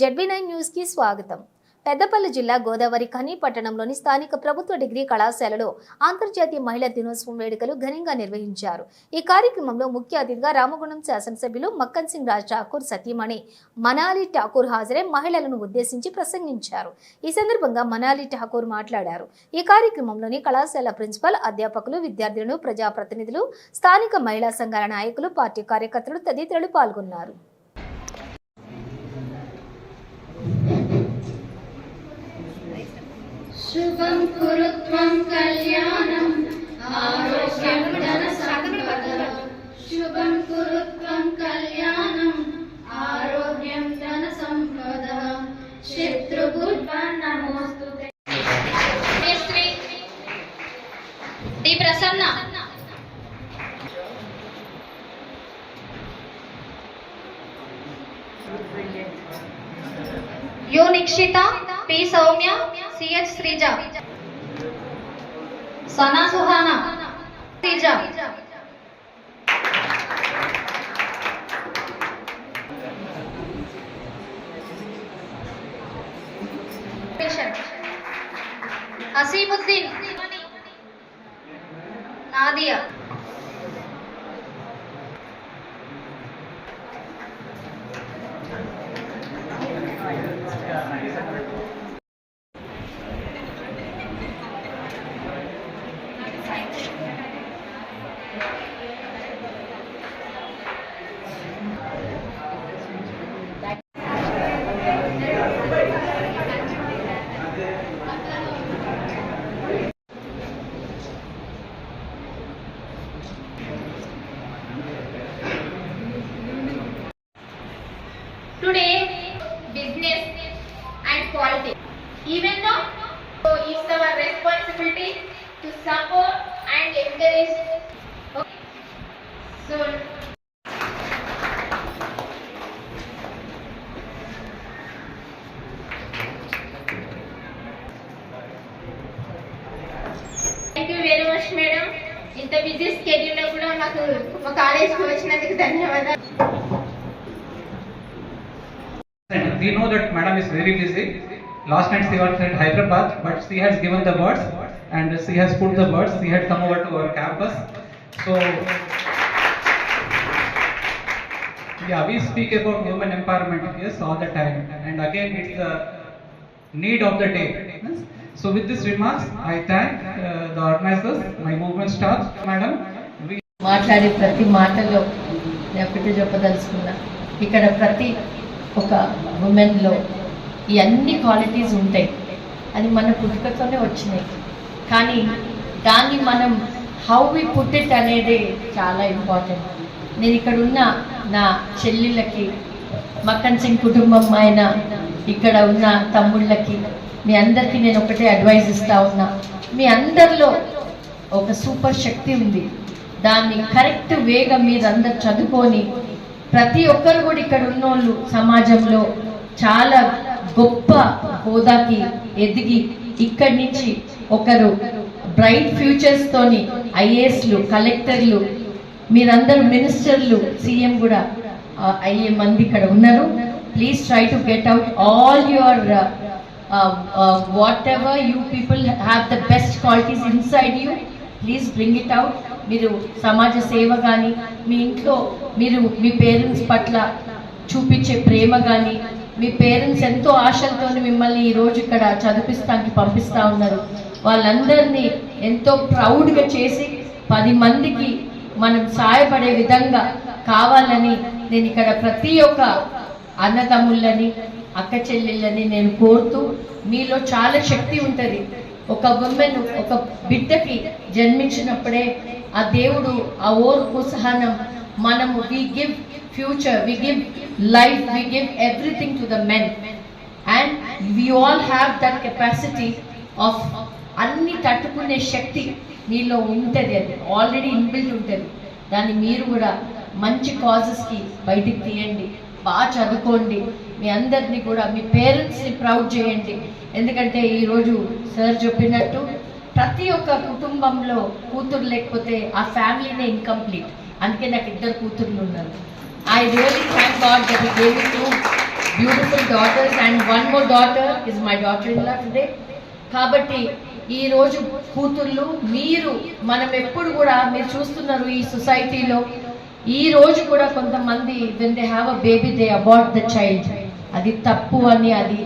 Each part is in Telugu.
జెడ్బీ నైన్ న్యూస్కి స్వాగతం. పెద్దపల్లి జిల్లా గోదావరి ఖని పట్టణంలోని స్థానిక ప్రభుత్వ డిగ్రీ కళాశాలలో అంతర్జాతీయ మహిళా దినోత్సవం వేడుకలు ఘనంగా నిర్వహించారు. ఈ కార్యక్రమంలో ముఖ్య అతిథిగా రామగుణం శాసనసభ్యులు మక్కన్ సింగ్ రాజ్ ఠాకూర్ సతీమణి మనాలి ఠాకూర్ హాజరే మహిళలను ఉద్దేశించి ప్రసంగించారు. ఈ సందర్భంగా మనాలి ఠాకూర్ మాట్లాడారు. ఈ కార్యక్రమంలోని కళాశాల ప్రిన్సిపల్ అధ్యాపకులు విద్యార్థులను ప్రజాప్రతినిధులు స్థానిక మహిళా సంఘాల నాయకులు పార్టీ కార్యకర్తలు తదితరులు పాల్గొన్నారు. శుభం కురు కళ్యాణం ఆరోగ్యం ధన సంపద. శుభం కురు కళ్యాణం ఆరోగ్యం ధన సంపద శత్రుభుత్వ నమోస్తు Prasanna. U Nikshitha P Soumya C H Sreeja Sana Suhana Sreeja Asimuddin Nadia Today, business and politics. Even though so it's our responsibility to support and encourage. Okay. So. Thank you very much madam ఇంత బిజీ స్కెడ్యూల్లో కూడా నాకు మా కాలేజ్కి వచ్చినందుకు ధన్యవాదాలు And we know that Madam is very busy. Last night she was in Hyderabad, but she has given the words and she has put the words. She had come over to our campus. So, yeah, we speak about women empowerment, yes, all the time. And again, it's the need of the day. yes. So, with these remarks, I thank uh, the organizers, my movement staff, Madam. We మాట్లాడే ప్రతి మాటలో నేను ఒకటి చెప్పదలుచుకున్నా ఇక్కడ ప్రతి ఒక ఉమెన్లో ఈ అన్ని క్వాలిటీస్ ఉంటాయి. అది మన పుట్టుకతోనే వచ్చినాయి. కానీ దాన్ని మనం హౌ వి పుట్ ఇట్ అనేది చాలా ఇంపార్టెంట్ నేను ఇక్కడ ఉన్న నా చెల్లెళ్ళకి మక్కన్ సింగ్ కుటుంబం ఆయన ఇక్కడ ఉన్న తమ్ముళ్ళకి మీ అందరికీ నేను ఒకటే అడ్వైజ్ ఇస్తా ఉన్నా. మీ అందరిలో ఒక సూపర్ శక్తి ఉంది. దాన్ని కరెక్ట్ వేగా అందరు చదువుకొని ప్రతి ఒక్కరు కూడా ఇక్కడ ఉన్నోళ్ళు సమాజంలో చాలా గొప్ప హోదాకి ఎదిగి ఇక్కడి నుంచి ఒకరు బ్రైట్ ఫ్యూచర్స్ తోని ఐఏఎస్లు కలెక్టర్లు మీరందరూ మినిస్టర్లు సీఎం కూడా అయ్యే మంది ఇక్కడ ఉన్నారు. Please try to get out all your whatever you people have the best qualities inside you please bring it out మీరు సమాజ సేవ కానీ మీ ఇంట్లో మీరు మీ పేరెంట్స్ పట్ల చూపించే ప్రేమ కానీ మీ పేరెంట్స్ ఎంతో ఆశలతో మిమ్మల్ని ఈ రోజు ఇక్కడ చదివిస్తానికి పంపిస్తా ఉన్నారు. వాళ్ళందరినీ ఎంతో ప్రౌడ్గా చేసి పది మందికి మనం సహాయపడే విధంగా కావాలని నేను ఇక్కడ ప్రతి ఒక్క అన్నదమ్ముళ్ళని అక్క చెల్లెళ్ళని నేను కోరుతూ మీలో చాలా శక్తి ఉంటుంది. ఒక ఉమెన్ ఒక బిడ్డకి జన్మించినప్పుడే ఆ దేవుడు ఆ ఓర్పు సహనం మనము we give future we give life we give everything to the men and we all have that capacity of అన్ని తట్టుకునే శక్తి మీలో ఉంటుంది అది. ఆల్రెడీ ఇన్బిల్ట్ ఉంటుంది. దాన్ని మీరు కూడా మంచి కాజెస్కి బయటికి తీయండి. బాగా చదువుకోండి. మీ అందరినీ కూడా మీ పేరెంట్స్ని ప్రౌడ్ చేయండి. ఎందుకంటే ఈరోజు సార్ చెప్పినట్టు ప్రతి ఒక్క కుటుంబంలో కూతురు లేకపోతే ఆ ఫ్యామిలీనే ఇన్కంప్లీట్ అందుకే నాకు ఇద్దరు కూతుర్లు ఉన్నారు. I really thank God that gave two beautiful daughters and one more daughter is my daughter in law today కాబట్టి ఈ రోజు కూతుర్లు మీరు మనం ఎప్పుడు కూడా మీరు చూస్తున్నారు ఈ సొసైటీలో ఈ రోజు కూడా కొంతమంది when they have a baby they about the child అది తప్పు అని అది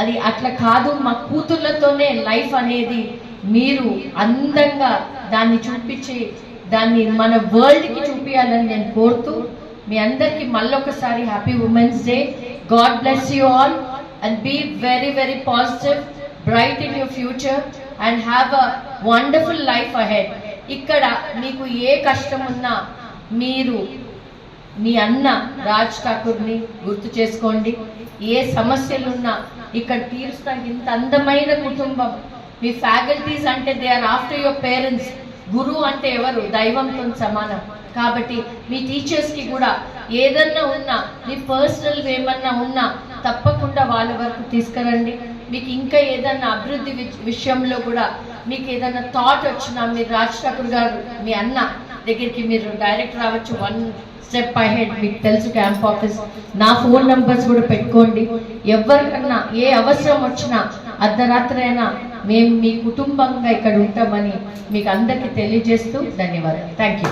అది అట్లా కాదు. మా కూతుర్లతోనే లైఫ్ అనేది మీరు అందంగా దాన్ని చూపించి దాన్ని మన వరల్డ్కి చూపించాలని నేను కోరుతూ మీ అందరికీ మళ్ళొకసారి happy women's day God bless you all and be very very positive bright in your future and have a wonderful life ahead ఇక్కడ మీకు ఏ కష్టం ఉన్నా మీరు మీ అన్న రాజ్ ఠాకూర్ని గుర్తు చేసుకోండి. ఏ సమస్యలున్నా ఇక్కడ తీరుస్తానికి ఇంత అందమైన కుటుంబం. మీ ఫ్యాకల్టీస్ అంటే they are after your parents గురువు అంటే ఎవరు? దైవంతో సమానం. కాబట్టి మీ టీచర్స్కి కూడా ఏదన్నా ఉన్నా మీ పర్సనల్ ఏమన్నా ఉన్నా తప్పకుండా వాళ్ళ వరకు తీసుకురండి. మీకు ఇంకా ఏదన్నా అభివృద్ధి విషయంలో కూడా మీకు ఏదన్నా థాట్ వచ్చినా మీరు రాజ్ ఠాకూర్ గారు మీ అన్న దగ్గరికి మీరు డైరెక్ట్ రావచ్చు. వన్ స్టెప్ అహెడ్ మీకు తెలుసు క్యాంప్ ఆఫీస్ నా ఫోన్ నంబర్స్ కూడా పెట్టుకోండి. ఎవరికన్నా ఏ అవసరం వచ్చినా అర్ధరాత్రి అయినా మేము మీ కుటుంబంగా ఇక్కడ ఉంటామని మీకు అందరికీ తెలియజేస్తూ ధన్యవాదాలు. Thank you